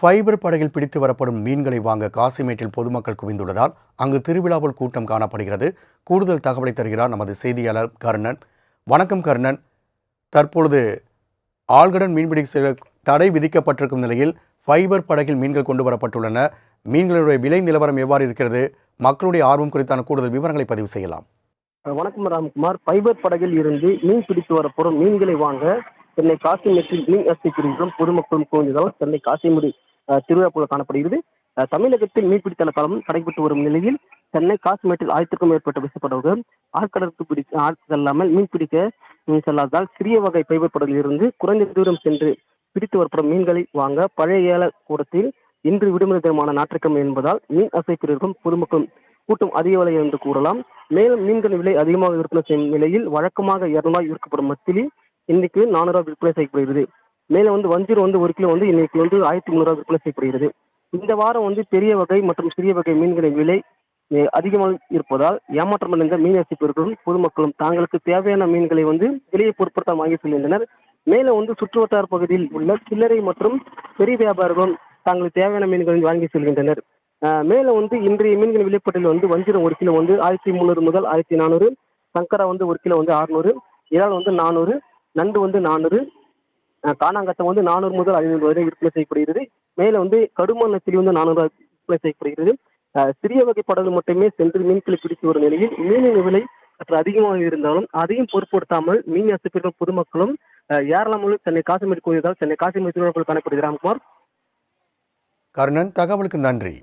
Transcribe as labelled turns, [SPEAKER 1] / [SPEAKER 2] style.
[SPEAKER 1] Fibre படகில் பிடித்து வரப்படும் மீன்களை வாங்க காசிமேட்டில் பொதுமக்கள் குவிந்துள்ளதால் அங்கு திருவிழாவில் கூட்டம் காணப்படுகிறது. கூடுதல் தகவலை தருகிறார் நமது செய்தியாளர் கர்ணன். வணக்கம் கர்ணன். தற்பொழுது ஆழ்கடன் மீன்பிடி செல்ல தடை விதிக்கப்பட்டிருக்கும் நிலையில் ஃபைபர் படகில் மீன்கள் கொண்டு வரப்பட்டுள்ளன. மீன்களுடைய விலை நிலவரம் எவ்வாறு இருக்கிறது? மக்களுடைய ஆர்வம் குறித்தான கூடுதல் விவரங்களை பதிவு செய்யலாம்.
[SPEAKER 2] வணக்கம் ராம்குமார். ஃபைபர் படகில் இருந்து மீன் பிடித்து வரப்படும் மீன்களை வாங்க சென்னை காசிமேட்டில் மீன் அசை பிரிவுகளும் பொதுமக்களும் குவிந்ததால் சென்னை காசிமேடு திருவிழா போல காணப்படுகிறது. தமிழகத்தில் மீன்பிடித்தல காலம் நடைபெற்று வரும் நிலையில் சென்னை காசிமேட்டில் ஆயிரத்திற்கும் மேற்பட்ட விசைப்படகுகள் ஆழ்கடலுக்கு பிடி ஆள் செல்லாமல் மீன் பிடிக்க மீன் செல்லாததால் சிறிய வகை ஃபைபர் இருந்து குறைந்த தூரம் சென்று பிடித்து வரப்படும் மீன்களை வாங்க பழைய ஏல கூடத்தில் இன்று விடுமுறை தினமான நாற்றுக்கம் என்பதால் மீன் அசை பொதுமக்களும் கூட்டம் அதிக விலை என்று கூறலாம். மேலும் மீன்கள் விலை அதிகமாக விற்பனை செய்யும் நிலையில் வழக்கமாக இரநூறுவாய் விற்கப்படும் மத்திலி இன்னைக்கு நானூறுவா விற்பனை செய்யப்படுகிறது. மேலே வந்து வஞ்சிரம் வந்து ஒரு கிலோ வந்து இன்னைக்கு வந்து ஆயிரத்தி முந்நூறுவா விற்பனை செய்யப்படுகிறது. இந்த வாரம் வந்து பெரிய வகை மற்றும் சிறிய வகை மீன்களின் விலை அதிகமாக இருப்பதால் ஏமாற்றமடைந்த மீன் ரசிப்பவர்களும் பொதுமக்களும் தாங்களுக்கு தேவையான மீன்களை வந்து விலையை பொருட்படுத்தாமல் வாங்கி செல்கின்றனர். மேலும் வந்து சுற்றுவட்டார பகுதியில் உள்ள சில்லறை மற்றும் பெரிய வியாபாரிகளும் தங்களுக்கு தேவையான மீன்களை வாங்கி செல்கின்றனர். மேலே மேலும் வந்து இன்றைய மீன்கள் விலைப்பட்டியல் வந்து வஞ்சிரம் ஒரு கிலோ வந்து ஆயிரத்தி முந்நூறு முதல் ஆயிரத்தி நானூறு சங்கரா வந்து ஒரு கிலோ வந்து அறுநூறு இறால் வந்து நானூறு நண்டு வந்து நானூறு காணாங்கத்தம் வந்து நானூறு முதல் ஐநூறு வரை விற்பனை செய்யப்படுகிறது. மேலே வந்து கடுமான நெத்திலி வந்து நானூறு விற்பனை செய்யப்படுகிறது. சிறிய வகை படகு மட்டுமே சென்று மீன்களை பிடித்து வரும் நிலையில் மீனின் விலை சற்று அதிகமாக இருந்தாலும் அதையும் பொருட்படுத்தாமல் மீன் ரசிப்பவர்கள் பொதுமக்களும் ஏராளமாக சென்னை காசிமேடு கோயில்தால் சென்னை காசிமேடு திருவிழாக்கள் காணப்படுகிறது ராம்குமார்
[SPEAKER 1] கருணன் தகவலுக்கு நன்றி.